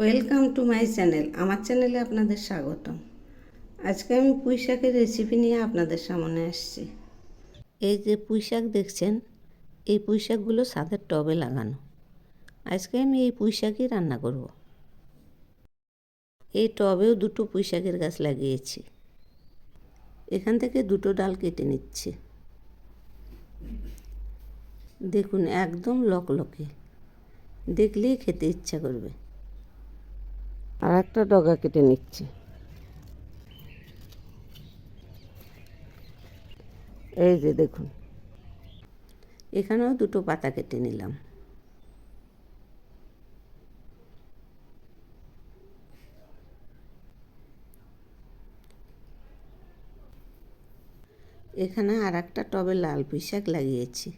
Welcome to my channel আমার চ্যানেলে আপনাদের স্বাগতম। আজকে আমি পুঁই শাকের রেসিপি নিয়ে আপনাদের সামনে আসছি। এই যে পুঁই শাক দেখছেন, এই পুঁই শাকগুলো সাদের টবে লাগানো। আজকে আমি এই পুঁই শাকই রান্না করব। এই টবেও দুটো পুঁই শাকের গাছ লাগিয়েছি। এখান থেকে দুটো ডাল কেটে নিচ্ছি। দেখুন, একদম লকলকে। দেখলেই খেতে ইচ্ছা করবে। আর একটা ডগা কেটে নিচ্ছি। এই যে দেখুন। এখানেও দুটো পাতা কেটে নিলাম। এখানে আর একটা টবে লাল পুঁই শাক লাগিয়েছি।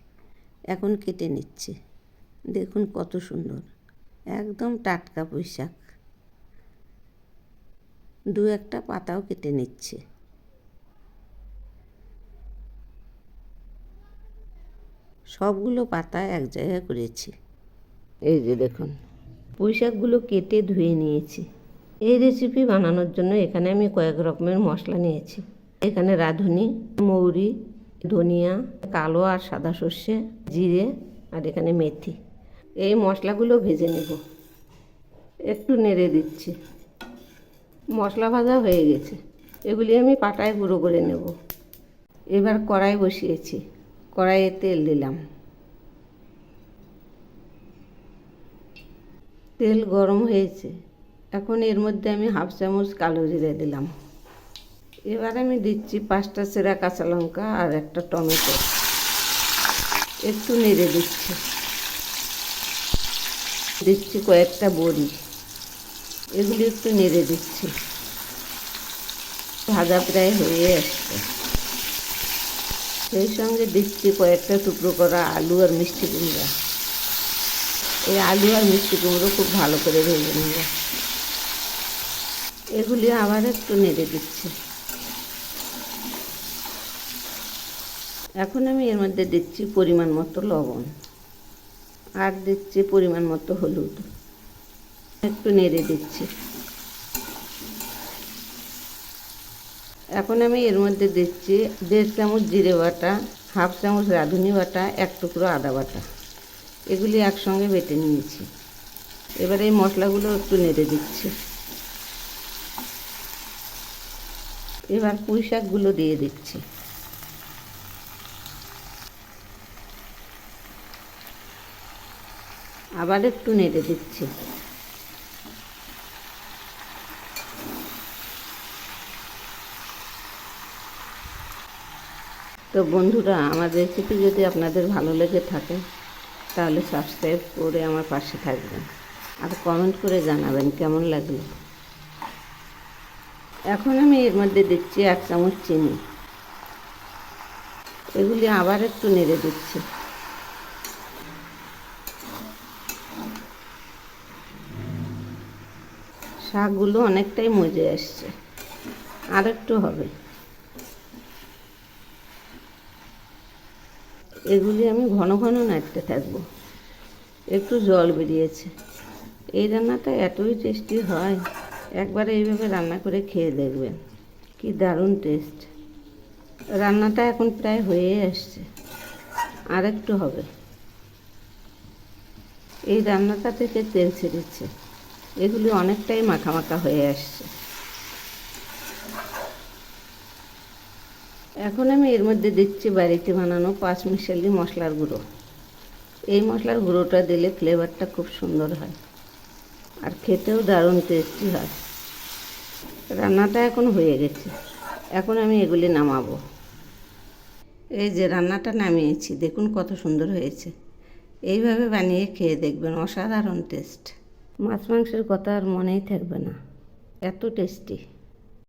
এখন কেটে নিচ্ছে। দেখুন কত সুন্দর। একদম টাটকা পুঁই শাক দু একটা পাতাও কেটে নিচ্ছে। সবগুলো পাতা এক জায়গায় করেছি। এই যে দেখুন পুঁই শাকগুলো কেটে ধুয়ে নিয়েছি। এই রেসিপি বানানোর জন্য এখানে আমি কয়েক রকমের মশলা নিয়েছি। এখানে রাঁধুনি, মৌরি, ধনিয়া, কালো আর সাদা সর্ষে, জিরে আর এখানে মেথি। এই মশলাগুলো ভেজে নেব। একটু নেড়ে দিচ্ছি। মশলা ভাজা হয়ে গেছে। এগুলি আমি পাটায় গুঁড়ো করে নেব। এবার কড়াই বসিয়েছি। কড়াইয়ে তেল দিলাম। তেল গরম হয়েছে। এখন এর মধ্যে আমি হাফ চামচ কালো জিরে দিলাম। এবার আমি দিচ্ছি পাঁচটা সেরা কাঁচা লঙ্কা আর একটা টমেটো। একটু নেড়ে দিচ্ছি। দিচ্ছি কয়েকটা বড়ি। এগুলি একটু নেড়ে দিচ্ছি। ভাজা প্রায় হয়ে আসছে। সেই সঙ্গে দিচ্ছি কয়েকটা টুকরো করা আলু আর মিষ্টি কুমড়া। এই আলু আর মিষ্টি কুমড়ো খুব ভালো করে ভেজে নেব। এগুলি আবার একটু নেড়ে দিচ্ছি। এখন আমি এর মধ্যে দিচ্ছি পরিমাণ মতো লবণ। আর দিচ্ছি পরিমাণ মতো হলুদ। একটু নেড়ে দিচ্ছি। এখন আমি এর মধ্যে দিচ্ছি দেড় চামচ জিরে বাটা, হাফ চামচ রাঁধুনি বাটা, এক টুকরো আদা বাটা। এগুলি একসঙ্গে বেটে নিয়েছি। এবার এই মশলাগুলো একটু নেড়ে দিচ্ছি। এবার পুঁই শাকগুলো দিয়ে দিচ্ছি। আবার একটু নেড়ে দিচ্ছি। তো বন্ধুরা, আমার রেসিপি যদি আপনাদের ভালো লেগে থাকে, তাহলে সাবস্ক্রাইব করে আমার পাশে থাকবেন। আর কমেন্ট করে জানাবেন কেমন লাগল। এখন আমি এর মধ্যে দিচ্ছি এক চামচ চিনি। এগুলি আবার একটু নেড়ে দিচ্ছি। শাকগুলো অনেকটাই মজে আসছে। আর একটু হবে। এগুলি আমি ঘন ঘন নাড়তে থাকব। একটু জল বেরিয়েছে। এই রান্নাটা এতই টেস্টি হয়, একবার এইভাবে রান্না করে খেয়ে দেখবেন। কি দারুণ টেস্ট রান্নাটা এখন প্রায় হয়ে আসছে। আর একটু হবে। এই রান্নাটা থেকে তেল ছেড়েছে। এগুলি অনেকটাই মাখা মাখা হয়ে আসছে। এখন আমি এর মধ্যে দিচ্ছি বাড়িতে বানানো পাঁচ মিশালি মশলার গুঁড়ো। এই মশলার গুঁড়োটা দিলে ফ্লেভারটা খুব সুন্দর হয়। আর খেতেও দারুণ টেস্টি হয়। রান্নাটা এখন হয়ে গেছে। এখন আমি এগুলি নামাবো। এই যে রান্নাটা নামিয়েছি, দেখুন কত সুন্দর হয়েছে। এইভাবে বানিয়ে খেয়ে দেখবেন, অসাধারণ টেস্ট মাছ মাংসের কথা আর মনেই থাকবে না। এত টেস্টি